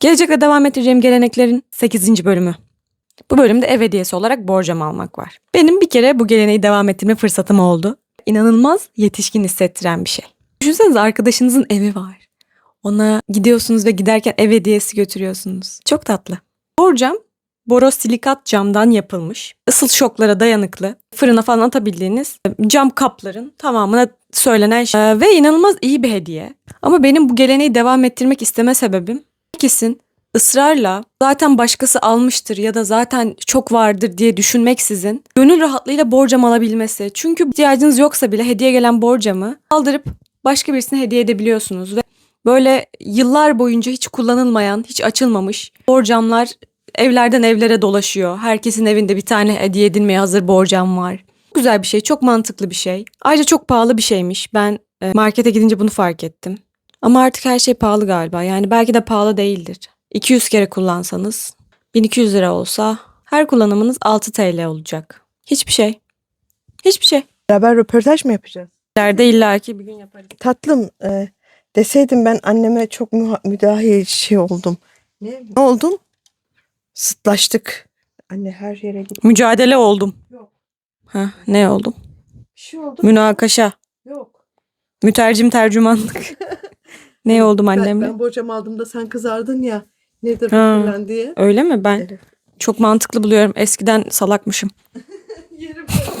Gelecekte devam ettireceğim geleneklerin 8. bölümü. Bu bölümde ev hediyesi olarak borcam almak var. Benim bir kere bu geleneği devam ettirme fırsatım oldu. İnanılmaz yetişkin hissettiren bir şey. Düşünsenize arkadaşınızın evi var. Ona gidiyorsunuz ve giderken ev hediyesi götürüyorsunuz. Çok tatlı. Borcam borosilikat camdan yapılmış. Isıl şoklara dayanıklı. Fırına falan atabildiğiniz cam kapların tamamına söylenen şey. Ee, Ve inanılmaz iyi bir hediye. Ama benim bu geleneği devam ettirmek isteme sebebim herkesin ısrarla zaten başkası almıştır ya da zaten çok vardır diye düşünmeksizin gönül rahatlığıyla borcam alabilmesi. Çünkü ihtiyacınız yoksa bile hediye gelen borcamı aldırıp başka birisine hediye edebiliyorsunuz ve böyle yıllar boyunca hiç kullanılmayan, hiç açılmamış borcamlar evlerden evlere dolaşıyor. Herkesin evinde bir tane hediye edilmeye hazır borcam var. Güzel bir şey, çok mantıklı bir şey. Ayrıca çok pahalı bir şeymiş. Ben e, markete gidince bunu fark ettim. Ama artık her şey pahalı galiba. Yani belki de pahalı değildir. 200 kere kullansanız 1200 lira olsa her kullanımınız 6 TL olacak. Hiçbir şey. Hiçbir şey. Beraber röportaj mı yapacağız? İleride illaki bir gün yaparız. Tatlım e, deseydim ben anneme çok müha- müdahil şey oldum. Ne? Ne oldun? Sıtlaştık. Anne her yere git. Mücadele oldum. Yok. Ha, ne oldum? Bir şey oldu. Münakaşa. Yok. Mütercim tercümanlık. ne oldum Ben, annemle? ben borcam aldığımda sen kızardın ya. Nedir bu Ha. falan diye. Öyle mi? Ben Evet. çok mantıklı buluyorum. Eskiden salakmışım. Yerim ben.